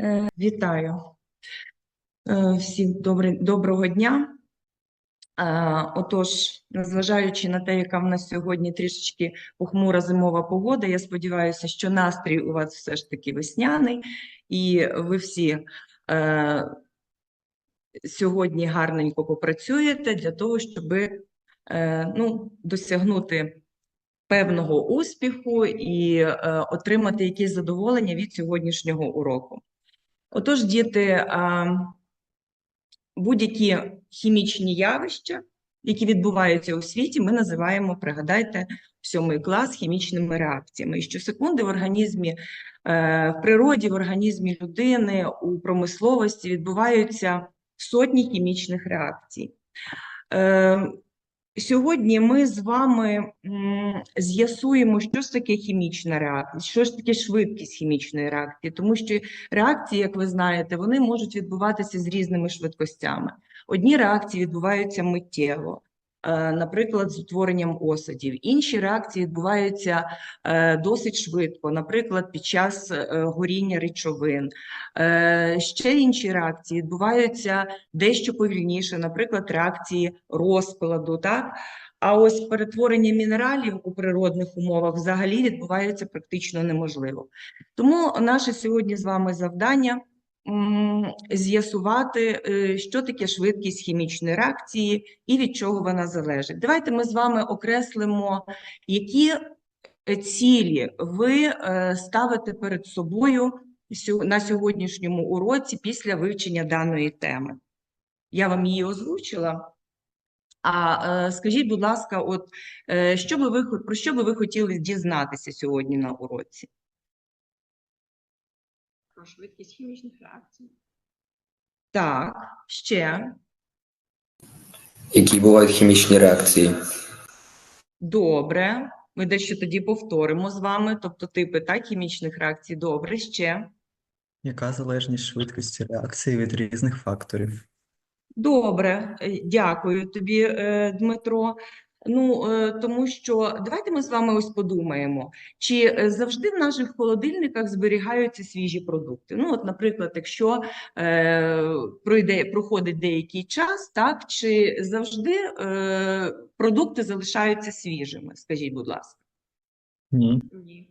Е, Вітаю Е, всім добре- доброго дня. Е, Отож, незважаючи на те, яка в нас сьогодні трішечки похмура зимова погода, я сподіваюся, що настрій у вас все ж таки весняний, і ви всі е, сьогодні гарненько попрацюєте для того, щоб е, ну, досягнути певного успіху і е, отримати якесь задоволення від сьогоднішнього уроку. Отож, діти, будь-які хімічні явища, які відбуваються у світі, ми називаємо, пригадайте, сьомий клас хімічними реакціями. І щосекунди в організмі, е, в природі, в організмі людини, у промисловості відбуваються сотні хімічних реакцій. Сьогодні ми з вами з'ясуємо, що ж таке хімічна реакція, що ж таке швидкість хімічної реакції, тому що реакції, як ви знаєте, вони можуть відбуватися з різними швидкостями. Одні реакції відбуваються миттєво, наприклад, з утворенням осадів. Інші реакції відбуваються е, досить швидко, наприклад, під час е, горіння речовин. Е, Ще інші реакції відбуваються дещо повільніше, наприклад, реакції розкладу. Так? А ось перетворення мінералів у природних умовах взагалі відбувається практично неможливо. Тому наше сьогодні з вами завдання з'ясувати, е, що таке швидкість хімічної реакції і від чого вона залежить. Давайте ми з вами окреслимо, які е, цілі ви е, ставите перед собою на сьогоднішньому уроці після вивчення даної теми. Я вам її озвучила. А скажіть, будь ласка, от що би ви про що би ви хотіли дізнатися сьогодні на уроці? Про швидкість хімічних реакцій. Так, ще. Які бувають хімічні реакції? Добре. Ми дещо тоді повторимо з вами, тобто типи так, хімічних реакцій. Добре, ще. Яка залежність швидкості реакції від різних факторів? Добре, е, дякую тобі, е, Дмитро. Ну, е, тому що давайте ми з вами ось подумаємо, чи е, завжди в наших холодильниках зберігаються свіжі продукти. Ну, от, наприклад, якщо е, пройде, проходить деякий час, так, чи завжди е, продукти залишаються свіжими? Скажіть, будь ласка. Ні. Ні.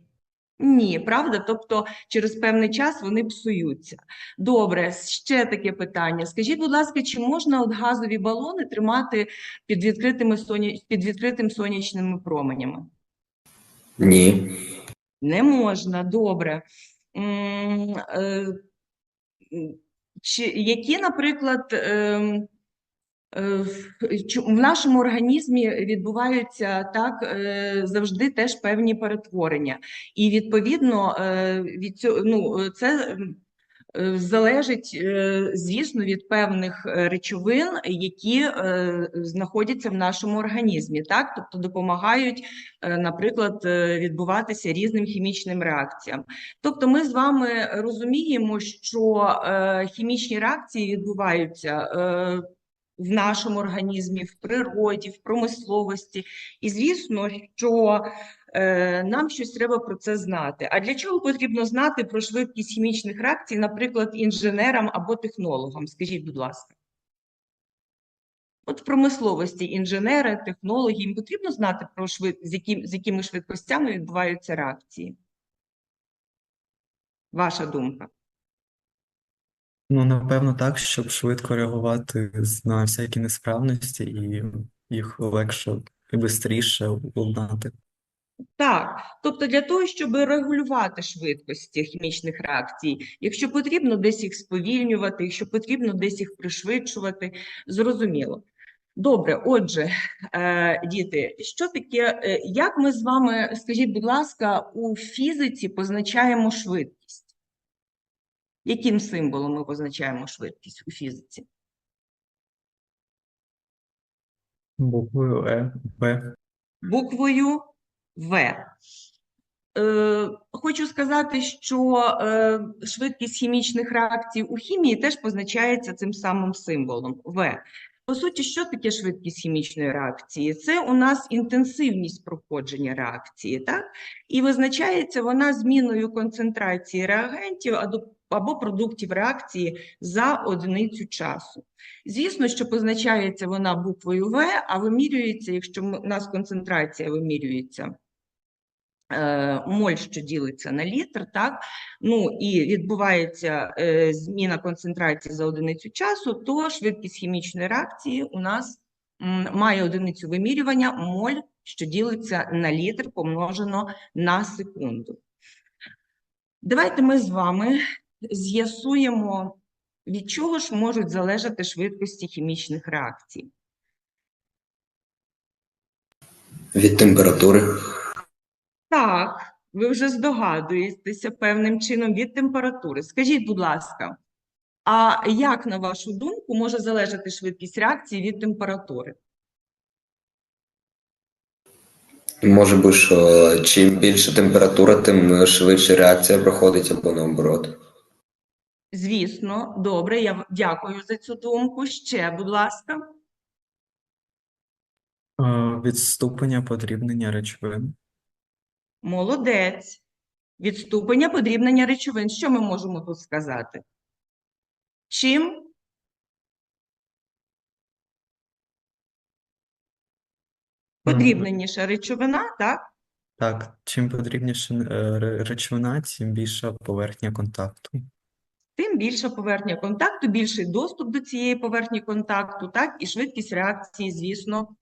Ні, правда? Тобто через певний час вони псуються. Добре, ще таке питання. Скажіть, будь ласка, чи можна от газові балони тримати під відкритими соня... під відкритим сонячними променями? Ні. Не можна, добре. М, е, м, Чи які, наприклад, ем, в нашому організмі відбуваються так е, завжди теж певні перетворення, і відповідно е, від цього ну е, це. е, Залежить, е, звісно, від певних е, речовин, які е, знаходяться в нашому організмі, так? Тобто допомагають, е, наприклад, е, відбуватися різним хімічним реакціям. Тобто, ми з вами розуміємо, що е, хімічні реакції відбуваються е, в нашому організмі, в природі, в промисловості. І звісно, що е, нам щось треба про це знати. А для чого потрібно знати про швидкість хімічних реакцій, наприклад, інженерам або технологам? Скажіть, будь ласка. От в промисловості інженери, технологи, їм потрібно знати про швид... з, яким... з якими швидкостями відбуваються реакції. Ваша думка. Ну, напевно, так, щоб швидко реагувати на всякі несправності і їх легше і швидше уладнати. Так, тобто для того, щоб регулювати швидкості хімічних реакцій, якщо потрібно десь їх сповільнювати, якщо потрібно десь їх пришвидшувати, зрозуміло. Добре, отже, е, діти, що таке, е, як ми з вами, скажіть, будь ласка, у фізиці позначаємо швидкість? Яким символом ми позначаємо швидкість у фізиці? Буквою Е, В. буквою В. Е, хочу сказати, що е, швидкість хімічних реакцій у хімії теж позначається цим самим символом В. По суті, що таке швидкість хімічної реакції? Це у нас інтенсивність проходження реакції, так? І визначається вона зміною концентрації реагентів, а до або продуктів реакції за одиницю часу. Звісно, що позначається вона буквою В, а вимірюється, якщо у нас концентрація вимірюється е, моль, що ділиться на літр, так? Ну і відбувається е, зміна концентрації за одиницю часу, то швидкість хімічної реакції у нас має одиницю вимірювання моль, що ділиться на літр помножено на секунду. Давайте ми з вами з'ясуємо, від чого ж можуть залежати швидкості хімічних реакцій. Від температури. Так, ви вже здогадуєтеся певним чином від температури. Скажіть, будь ласка, а як, на вашу думку, може залежати швидкість реакції від температури? Може бути, що чим більше температура, тим швидше реакція проходить або наоборот. Звісно, добре, я дякую за цю думку. Ще, будь ласка. Від ступеня подрібнення речовин. Молодець. Від ступеня подрібнення речовин. Що ми можемо тут сказати? Чим? Подрібненіша речовина, так? Так, чим подрібніша е, речовина, тим більша поверхня контакту. Тим більша поверхня контакту, більший доступ до цієї поверхні контакту, так? І швидкість реакції, звісно,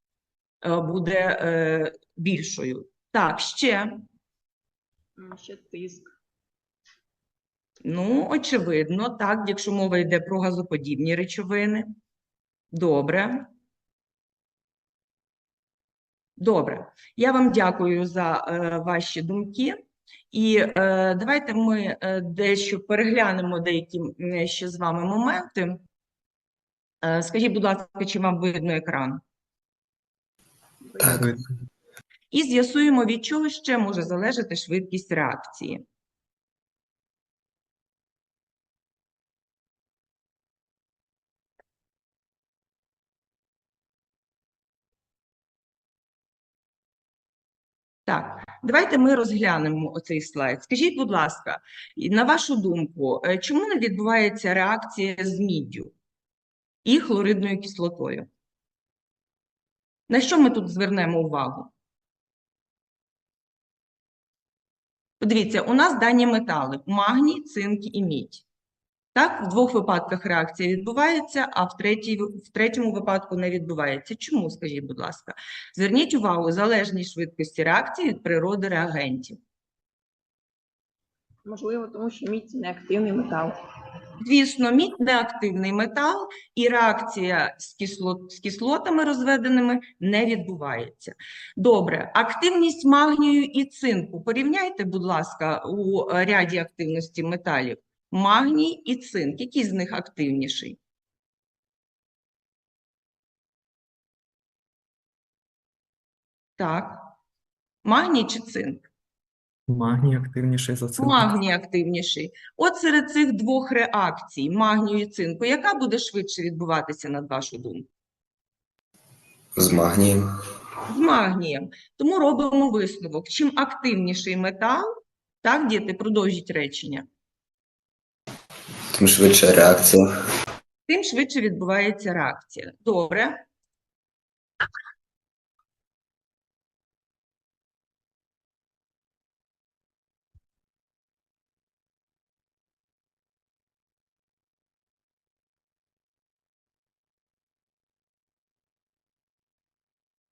е, буде е, більшою. Так, ще. Ще тиск. Ну, очевидно, так, якщо мова йде про газоподібні речовини. Добре. Добре. Я вам дякую за е, ваші думки. І е, давайте ми е, дещо переглянемо деякі ще з вами моменти. Е, скажіть, будь ласка, чи вам видно екран? Так. І з'ясуємо, від чого ще може залежати швидкість реакції. Так, давайте ми розглянемо оцей слайд. Скажіть, будь ласка, на вашу думку, е, чому не відбувається реакція з міддю і хлоридною кислотою? На що ми тут звернемо увагу? Подивіться, у нас дані метали: магній, цинк і мідь. Так, в двох випадках реакція відбувається, а в, третій, в третьому випадку не відбувається. Чому, скажіть, будь ласка? Зверніть увагу, залежність швидкості реакції від природи реагентів. Можливо, тому що мідь неактивний метал. Звісно, мідь неактивний метал, і реакція з, кислот, з кислотами розведеними не відбувається. Добре, активність магнію і цинку. Порівняйте, будь ласка, у ряді активності металів. Магній і цинк. Який з них активніший? Так. Магній чи цинк? Магній активніший за цинк. Магній активніший. От серед цих двох реакцій, магнію і цинку, яка буде швидше відбуватися, на вашу думку? З магнієм. З магнієм. Тому робимо висновок. Чим активніший метал, так, діти, продовжіть речення, Тим швидша реакція. тим швидше відбувається реакція. Добре.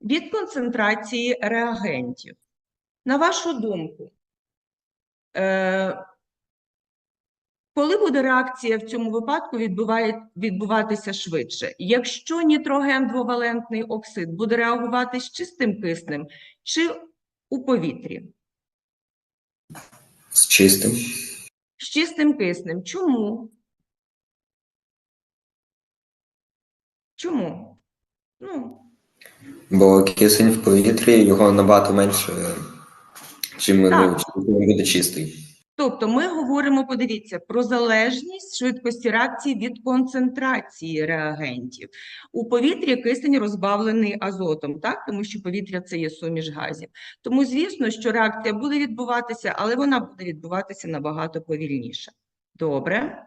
Від концентрації реагентів. На вашу думку, е, коли буде реакція в цьому випадку відбуває, відбуватися швидше? Якщо нітроген двовалентний оксид буде реагувати з чистим киснем чи у повітрі? З чистим. З чистим киснем. Чому? Чому? Ну, Бо кисень в повітрі його набагато менше, чим ну, чим він буде чистий. Тобто ми говоримо, подивіться, про залежність швидкості реакції від концентрації реагентів. У повітрі кисень розбавлений азотом, так? Тому що повітря це є суміш газів. Тому, звісно, що реакція буде відбуватися, але вона буде відбуватися набагато повільніше. Добре.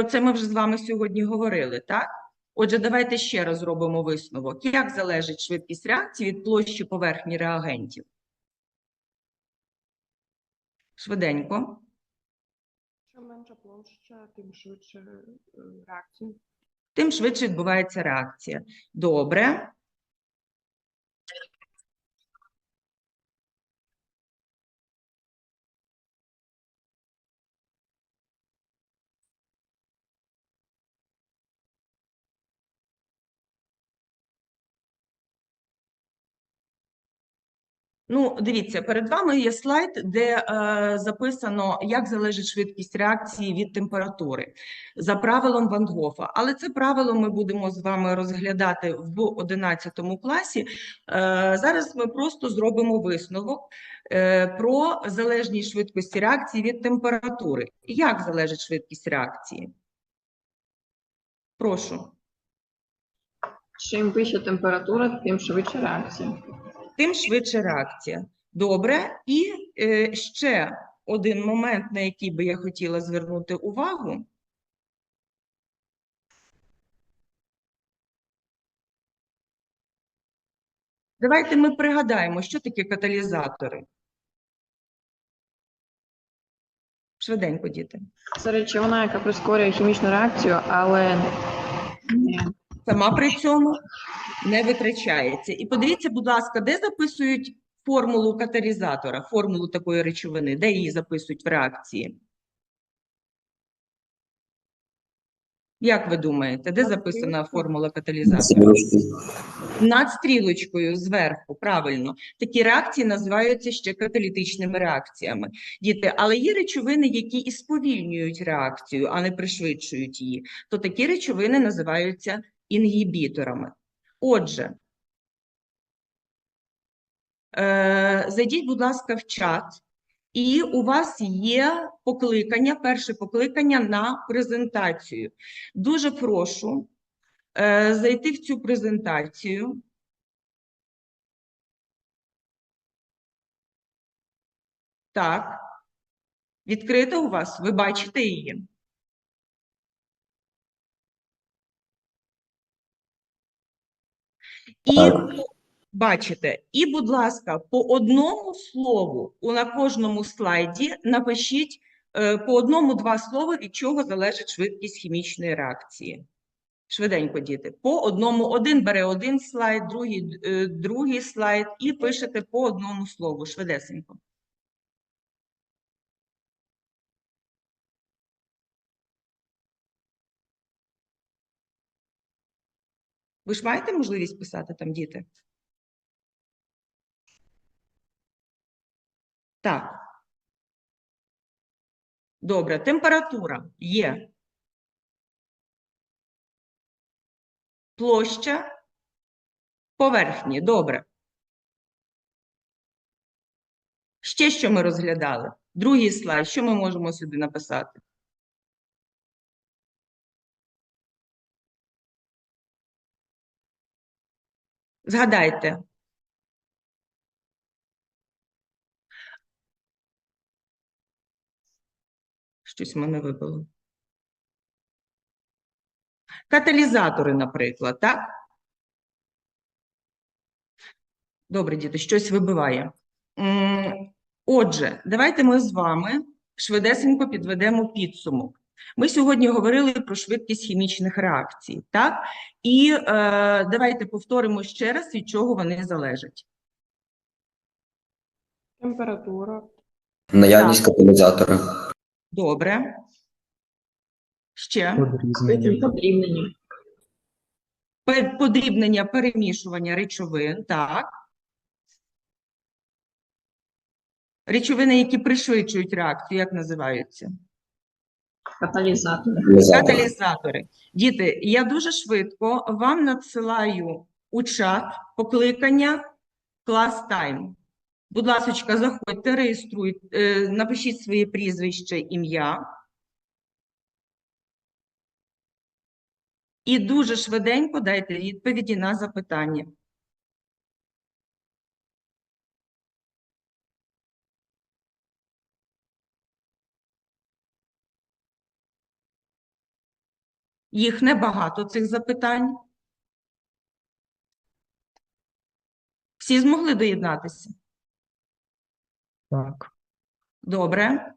Про це ми вже з вами сьогодні говорили, так? Отже, давайте ще раз зробимо висновок. Як залежить швидкість реакції від площі поверхні реагентів? Швиденько. Чим менша площа, тим швидше е, реакція. Тим швидше відбувається реакція. Добре. Ну, дивіться, перед вами є слайд, де е, записано, як залежить швидкість реакції від температури за правилом Ван Гофа. Але це правило ми будемо з вами розглядати в 11 класі. Е, зараз ми просто зробимо висновок е, про залежність швидкості реакції від температури. Як залежить швидкість реакції? Прошу. Чим вища температура, тим швидше реакція. Тим швидше реакція. Добре. І е, ще один момент, на який би я хотіла звернути увагу. Давайте ми пригадаємо, що таке каталізатори. Швиденько, діти. Це речовина, яка прискорює хімічну реакцію, але Сама при цьому не витрачається. І подивіться, будь ласка, де записують формулу каталізатора, формулу такої речовини, де її записують в реакції? Як ви думаєте, де записана формула каталізатора? Над стрілочкою зверху, правильно. Такі реакції називаються ще каталітичними реакціями. Діти, але є речовини, які і сповільнюють реакцію, а не пришвидшують її. То такі речовини називаються інгібіторами. Отже, е, зайдіть, будь ласка, в чат, і у вас є покликання, перше покликання на презентацію. Дуже прошу е, зайти в цю презентацію. Так. Відкрита у вас? Ви бачите її? І Так. бачите, і, будь ласка, по одному слову у на кожному слайді напишіть е, по одному-два слова, від чого залежить швидкість хімічної реакції. Швиденько, діти. По одному, один бере один слайд, другий, е, другий слайд, і пишете по одному слову. Швидесенько. Ви ж маєте можливість писати там, діти? Так. Добре, температура є. Площа поверхні. Добре. Ще що ми розглядали? Другий слайд. Що ми можемо сюди написати? Згадайте. Щось мене вибило. Каталізатори, наприклад, так? Добре, діти, щось вибиває. Отже, давайте ми з вами швидесенько підведемо підсумок. Ми сьогодні говорили про швидкість хімічних реакцій, так? І е, давайте повторимо ще раз, від чого вони залежать. температура, Наявність каталізатора. Добре. Ще. Подрібнення, Подрібнення, перемішування речовин, так. Речовини, які пришвидшують реакцію, як називаються? Каталізатори. Каталізатори. Діти, я дуже швидко вам надсилаю у чат покликання клас тайм. Будь ласочка, заходьте, реєструйте, е, напишіть своє прізвище, ім'я. І дуже швиденько дайте відповіді на запитання. Їх небагато, цих запитань. Всі змогли доєднатися? Так. Добре.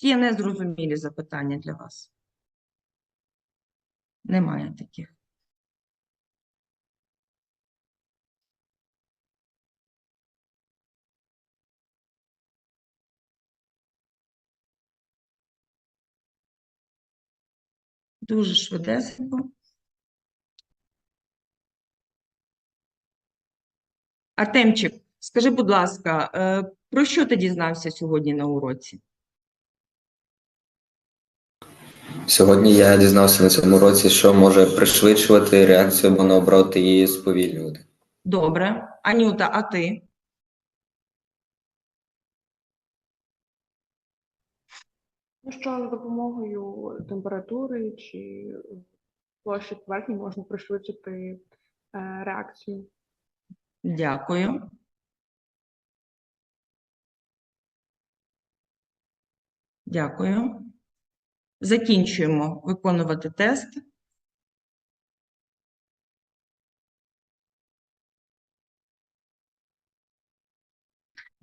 Чи є незрозумілі запитання для вас? Немає таких. Дуже швидесенько. Артемчик, скажи, будь ласка, е, про що ти дізнався сьогодні на уроці? Сьогодні я дізнався на цьому році, що може пришвидшувати реакцію або наоборот її сповільнювати. Добре. Анюта, а ти? Ну що за допомогою температури чи площі поверхні можна пришвидшити е, реакцію? Дякую. Дякую. Закінчуємо виконувати тест.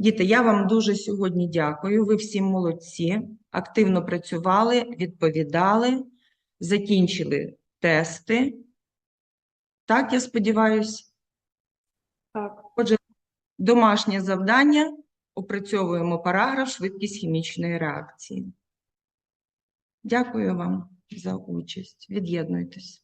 Діти, я вам дуже сьогодні дякую. Ви всі молодці, активно працювали, відповідали, закінчили тести. Так, я сподіваюся. Так, Домашнє завдання. Опрацьовуємо параграф швидкість хімічної реакції. Дякую вам за участь. Від'єднуйтесь.